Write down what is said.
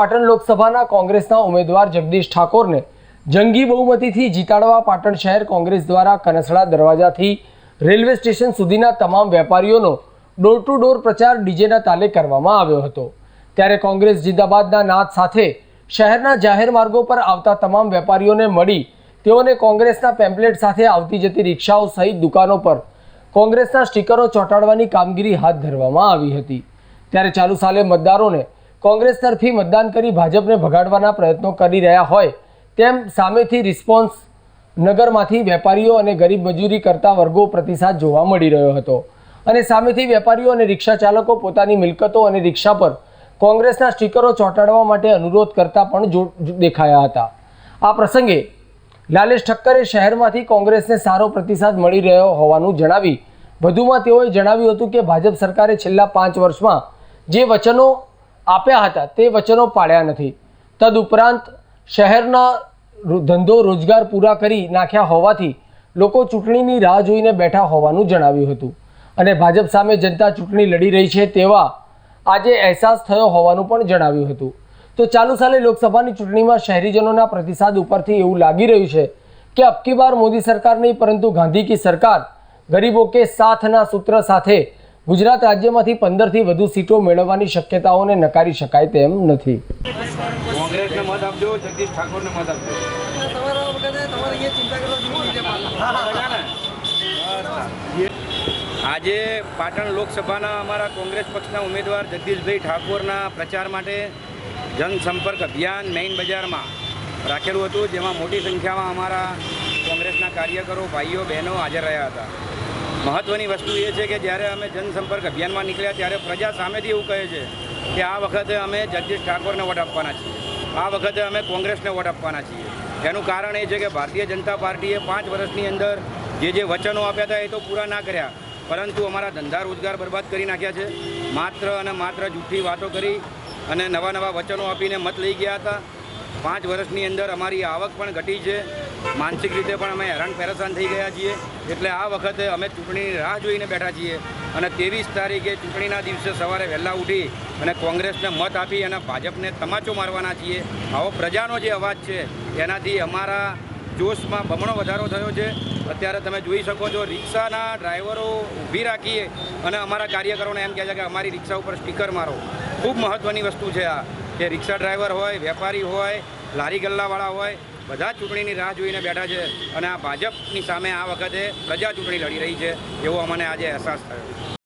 પાટણ લોકસભાના કોંગ્રેસના ઉમેદવાર જગદીશ ઠાકોરને જંગી બહુમતીથી જીતાડવા પાટણ શહેર કોંગ્રેસ દ્વારા કનસડા દરવાજાથી રેલવે સ્ટેશન સુધીના તમામ વેપારીઓનો ડોર ટુ ડોર પ્રચાર ડીજેના તાલે કરવામાં આવ્યો હતો. ત્યારે કોંગ્રેસ જિંદાબાદના નાદ સાથે શહેરના જાહેર માર્ગો પર આવતા તમામ વેપારીઓને મળી તેઓને કોંગ્રેસના પેમ્પલેટ સાથે આવતી જતી રિક્ષાઓ સહિત દુકાનો પર કોંગ્રેસના સ્ટીકરો ચોંટાડવાની કામગીરી હાથ ધરવામાં આવી હતી. ત્યારે ચાલુ સાલે મતદારોને કોંગ્રેસ તરફી મતદાન કરી ભાજપને ભગાડવાના પ્રયત્નો કરી રહ્યા હોય તેમ સામેથી રિસ્પોન્સ નગરમાંથી વેપારીઓ અને ગરીબ મજૂરી કરતા વર્ગો પ્રતિસાદ જોવા મળી રહ્યો હતો. અને સામેથી વેપારીઓ અને રિક્ષા ચાલકો પોતાની મિલકતો અને રિક્ષા પર કોંગ્રેસના સ્ટીકરો ચોંટાડવા માટે અનુરોધ કરતા પણ જો દેખાયા હતા. આ પ્રસંગે લાલેશ ઠક્કરે શહેરમાંથી કોંગ્રેસને સારો પ્રતિસાદ મળી રહ્યો હોવાનું જણાવી વધુમાં તેઓએ જણાવ્યું હતું કે ભાજપ સરકારે છેલ્લા પાંચ વર્ષમાં જે વચનો આપ્યા હતા, તે વચનો પાળ્યા નથી. તદુપરાંત શહેરના ધંધો રોજગાર પૂરા કરી નાખ્યા હોવાથી લોકો ચૂંટણીની રાહ જોઈને બેઠા હોવાનું જણાવ્યું હતું. અને ભાજપ સામે જનતા ચૂંટણી લડી રહી છે તેવા આજે અહેસાસ થયો હોવાનું પણ જણાવ્યું હતું. તો ચાલુ સાલે લોકસભાની ચૂંટણીમાં શહેરીજનોના પ્રતિસાદ ઉપરથી એવું લાગી રહ્યું છે કે અબકી બાર મોદી સરકાર નહીં, પરંતુ ગાંધી કી સરકાર ગરીબો કે સાથના સૂત્ર સાથે ગુજરાત રાજ્યમાંથી પંદરથી વધુ સીટો મેળવવાની શક્યતાઓને નકારી શકાય તેમ નથી કોંગ્રેસને મત આપજો જગદીશ ઠાકોરને મત આપજો. આજે પાટણ લોકસભાના અમારા કોંગ્રેસ પક્ષના ઉમેદવાર જગદીશભાઈ ઠાકોરના પ્રચાર માટે જનસંપર્ક અભિયાન મેઇન બજારમાં રાખેલું હતું જેમાં મોટી સંખ્યામાં અમારા કોંગ્રેસના કાર્યકરો ભાઈઓ બહેનો હાજર રહ્યા હતા મહત્ત્વની વસ્તુ એ છે કે જ્યારે અમે જનસંપર્ક અભિયાનમાં નીકળ્યા ત્યારે પ્રજા સામેથી એવું કહે છે કે આ વખતે અમે જગદીશ ઠાકોરને વોટ આપવાના છીએ. આ વખતે અમે કોંગ્રેસને વોટ આપવાના છીએ. એનું કારણ એ છે કે ભારતીય જનતા પાર્ટીએ પાંચ વર્ષની અંદર જે જે વચનો આપ્યા હતા એ તો પૂરા ના કર્યા. પરંતુ અમારા ધંધા રોજગાર બરબાદ કરી નાખ્યા છે. માત્ર અને માત્ર જૂઠી વાતો કરી અને નવા નવા વચનો આપીને મત લઈ ગયા હતા. પાંચ વર્ષની અંદર અમારી આવક પણ ઘટી છે. માનસિક રીતે પણ અમે હેરાન પરેશાન થઈ ગયા છીએ. એટલે આ વખતે અમે ચૂંટણીની રાહ જોઈને બેઠા છીએ. અને ત્રેવીસ તારીખે ચૂંટણીના દિવસે સવારે વહેલા ઉઠી અને કોંગ્રેસને મત આપી અને ભાજપને તમાચો મારવાના છીએ. આવો પ્રજાનો જે અવાજ છે, એનાથી અમારા જોશમાં બમણો વધારો થયો છે. અત્યારે તમે જોઈ શકો છો, રિક્ષાના ડ્રાઈવરો ઊભી રાખીએ અને અમારા કાર્યકરોને એમ કહે છે કે અમારી રિક્ષા ઉપર સ્ટીકર મારો. ખૂબ મહત્ત્વની વસ્તુ છે આ, કે રિક્ષા ડ્રાઈવર હોય, વેપારી હોય લારી ગલ્લાવાળા હોય, બધા ચૂંટણીની રાહ જોઈને બેઠા છે અને આ ભાજપની સામે આ વખતે પ્રજા ચૂંટણી લડી રહી છે, એવો અમને આજે અહેસાસ થયો.